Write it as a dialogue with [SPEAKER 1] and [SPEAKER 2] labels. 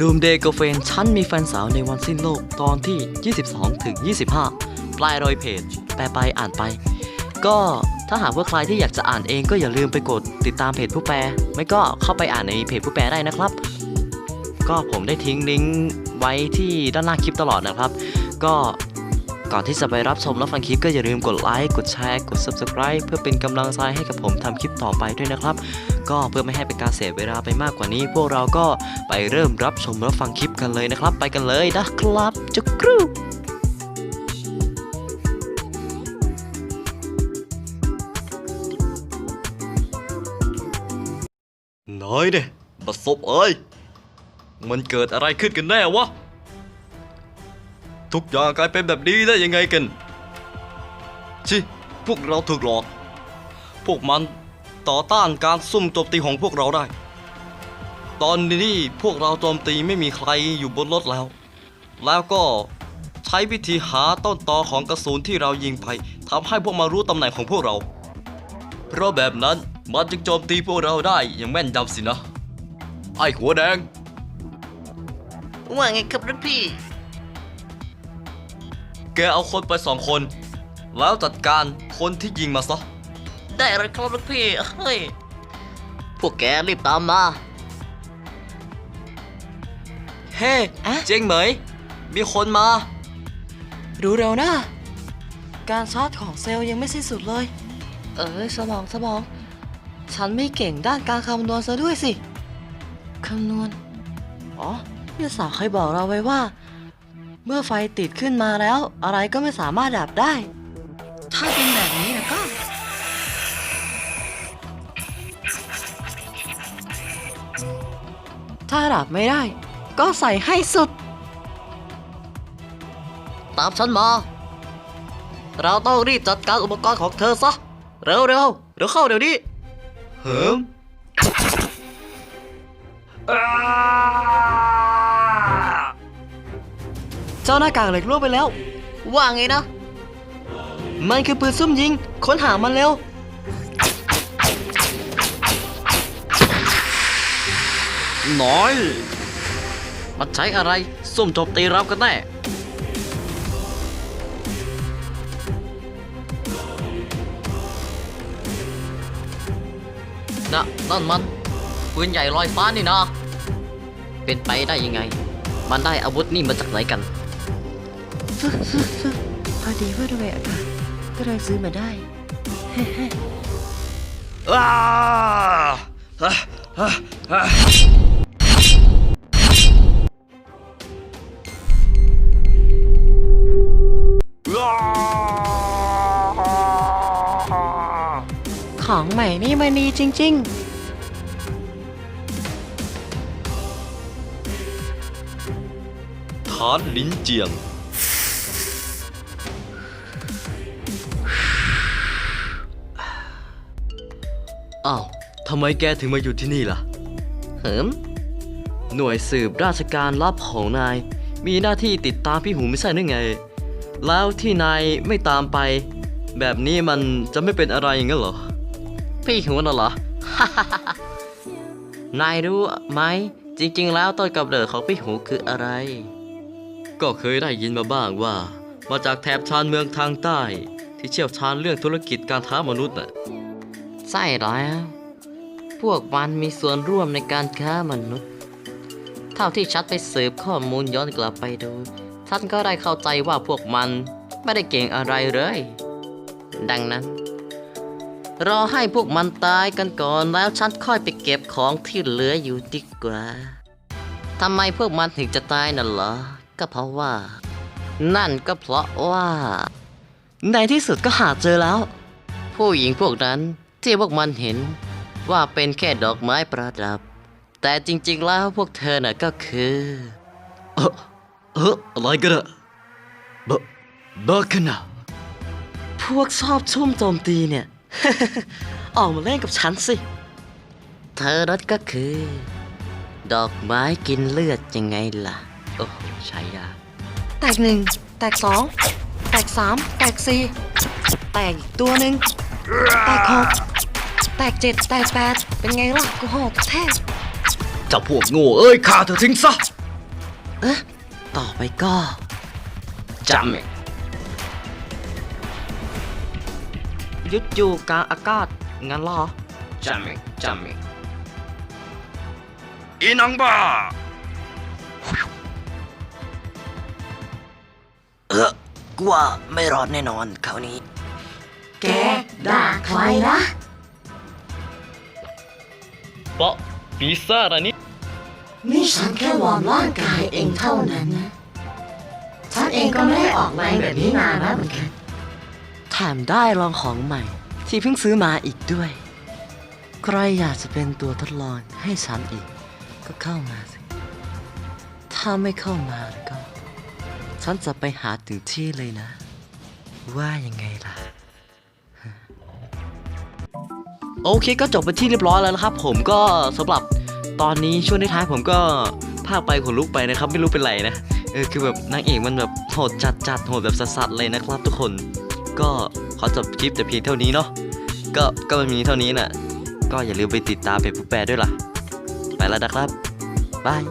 [SPEAKER 1] ดูมเดย์กเฟนฉันมีแฟนสาวในวันสิ้นโลกตอนที่ 22 ถึง 25 ปลายรอยเพจ แปลไปอ่านไป ก็ถ้าหากว่าใครที่อยากจะอ่านเองก็อย่าลืมไปกดติดตามเพจผู้แปล ไม่ก็เข้าไปอ่านในเพจผู้แปลได้นะครับ ก็ผมได้ทิ้งลิงก์ไว้ที่ด้านล่างคลิปตลอดนะครับ ก็ ก่อนที่จะไปรับชมรับฟังคลิปก็อย่าลืมกดไลค์ กดแชร์ กด Subscribe เพื่อเป็นกำลังใจให้กับผมทำคลิปต่อไปด้วยนะครับ ก็เพื่อไม่ให้เป็นการเสียเวลาไปมากกว่านี้ พวกเราก็ไปเริ่มรับชมรับฟังคลิปกันเลยนะครับ ไปกันเลยนะครับจุกกรูน้อยเนี่ยประสบเอ้ย มันเกิดอะไรขึ้นกันแน่วะ ทุกอย่างกลายเป็นแบบนี้ได้ยังไงกันชิพวกเราถูกหลอก พวกมันต่อต้านการซุ่มโจมตีของพวกเราได้ ตอนนี้พวกเราโจมตีไม่มีใครอยู่บนรถแล้ว แล้วก็ใช้วิธีหาต้นตอของกระสุนที่เรายิงไปทำให้พวกมันรู้ตำแหน่งของพวกเรา เพราะแบบนั้นมันจึงโจมตีพวกเราได้อย่างแม่นยำสินะ ไอ้หัวแดง
[SPEAKER 2] ว่าไงครับรุ่นพี่
[SPEAKER 1] แกเอาคนไปสองคน แล้วจัดการคนที่ยิงมาซะ
[SPEAKER 2] ได้เลยครับรุ่นพี่ เฮ้ย พวกแกรีบตามมา
[SPEAKER 1] เฮ้
[SPEAKER 2] อะ
[SPEAKER 1] เจ๊งเหมย มีคนมา
[SPEAKER 2] รู้เร็วนะ การชาร์จของเซลล์ยังไม่สิ้นสุดเลย เออสมองสมอง ฉันไม่เก่งด้านการคำนวณซะด้วยสิ คำนวณ อ๋อพี่สาวเคยบอกเราไว้ว่าเมื่อไฟติดขึ้นมาแล้ว อะไรก็ไม่สามารถดับได้ ถ้าเป็นแบบนี้นะก็ถ้าดับไม่ได้ ก็ใส่ให้สุด ตามฉันมา เราต้องรีบจัดการอุปกรณ์ของเธอซะ เร็วเร็วเดี๋ยวเข้าเดี๋ยวนี้
[SPEAKER 1] เหิม
[SPEAKER 2] เจ้าหน้ากากเหล็กล่วงไปแล้ว ว่าไงนะ มันคือปืนซุ่มยิง ค้นหามันเร็ว
[SPEAKER 1] น้อย มันใช้อะไรซุ่มโจมตีเรากันแน่ นะนั่นมันปืนใหญ่ลอยฟ้านี่นะ เป็นไปได้ยังไง มันได้อาวุธนี่มาจากไหนกัน
[SPEAKER 2] พอดีว่าระเวอากาศก็เลยซื้อมาได้
[SPEAKER 1] อ้าอะอะอะอ้า
[SPEAKER 2] ของใหม่นี่มันดีจริง
[SPEAKER 1] ฐานลินเจียง อ้าวทำไมแกถึงมาอยู่ที่นี่ล่ะ
[SPEAKER 2] ๆเหิม
[SPEAKER 1] หน่วยสืบราชการลับของนาย มีหน้าที่ติดตามพี่หูไม่ใช่หรือไง แล้วที่นายไม่ตามไป แบบนี้มันจะไม่เป็นอะไรอย่างนั้นเหรอ
[SPEAKER 2] พี่หูน่ะเหรอ นายรู้ไหม จริงๆ แล้วต้นกำเนิดของพี่หูคืออะไร
[SPEAKER 1] ก็เคยได้ยินมาบ้างว่า มาจากแถบชานเมืองทางใต้ ที่เชี่ยวชาญเรื่องธุรกิจการค้ามนุษย์น่ะ
[SPEAKER 2] ใช่แล้ว พวกมันมีส่วนร่วมในการค้ามนุษย์ เท่าที่ชัดไปสืบข้อมูลย้อนกลับไปดูท่านก็ได้เข้าใจว่าพวกมันไม่ได้เก่งอะไรเลย ดังนั้น รอให้พวกมันตายกันก่อนแล้วฉันค่อยไปเก็บของที่เหลืออยู่ดีกว่าทำไมพวกมันถึงจะตายน่ะเหรอ ก็เพราะว่า นั่นก็เพราะว่า ในที่สุดก็หาเจอแล้ว ผู้หญิงพวกนั้น ที่พวกมันเห็นว่าเป็นแค่ดอกไม้ประดับ แต่จริงๆแล้วพวกเธอน่ะก็คือ
[SPEAKER 1] เออเอออะไรกันอะบบ้ากันนะ
[SPEAKER 2] พวกชอบชุ่มโจมตีเนี่ย ออกมาเล่นกับฉันสิ เธอนั่นก็คือ ดอกไม้กินเลือดยังไงล่ะ
[SPEAKER 1] โอ้โหใช่ยา
[SPEAKER 2] แตกหนึ่ง แตกสอง แตกสาม แตกสี่ แตกอีกตัวหนึ่ง แตกหก แตกเจ็ดแตกแปดเป็นไงล่ะกูหอกแท้
[SPEAKER 1] เจ้าพวกโง่เอ้ยฆ่าเธอทิ้งซะ เอ๊ะต่อไปก็จำเองยุดอยู่กลางอากาศงั้นเหรอ
[SPEAKER 2] จำเองจำเอง
[SPEAKER 3] อีนังบ้า
[SPEAKER 1] เออกว่าไม่รอดแน่นอนคราวนี้
[SPEAKER 4] แกด่าใครนะ
[SPEAKER 3] เปาะปีศาจอันนี้
[SPEAKER 4] นี่ฉันแค่วอร์มร่างกายเองเท่านั้นนะ ฉันเองก็ไม่ได้ออกแรงแบบนี้นานแล้วเหมือนกัน
[SPEAKER 1] แถมได้ลองของใหม่ ที่เพิ่งซื้อมาอีกด้วย ใครอยากจะเป็นตัวทดลองให้ฉันอีก ก็เข้ามาสิ ถ้าไม่เข้ามาแล้วก็ ฉันจะไปหาถึงที่เลยนะ ว่ายังไงล่ะ โอเคก็จบไปที่เรียบร้อยแล้วนะครับ ผมก็สำหรับตอนนี้ช่วงท้ายผมก็ภาคไปขนลุกไปนะครับ ไม่รู้เป็นไรนะเออคือแบบนางเอกมันแบบโหดจัดจัดโหดแบบสัสๆเลยนะครับทุกคน ก็ขอจบคลิปแต่เพียงเท่านี้เนาะก็ก็มีเท่านี้น่ะก็อย่าลืมไปติดตามเพจผู้แปลด้วยล่ะ ไปแล้วนะครับบาย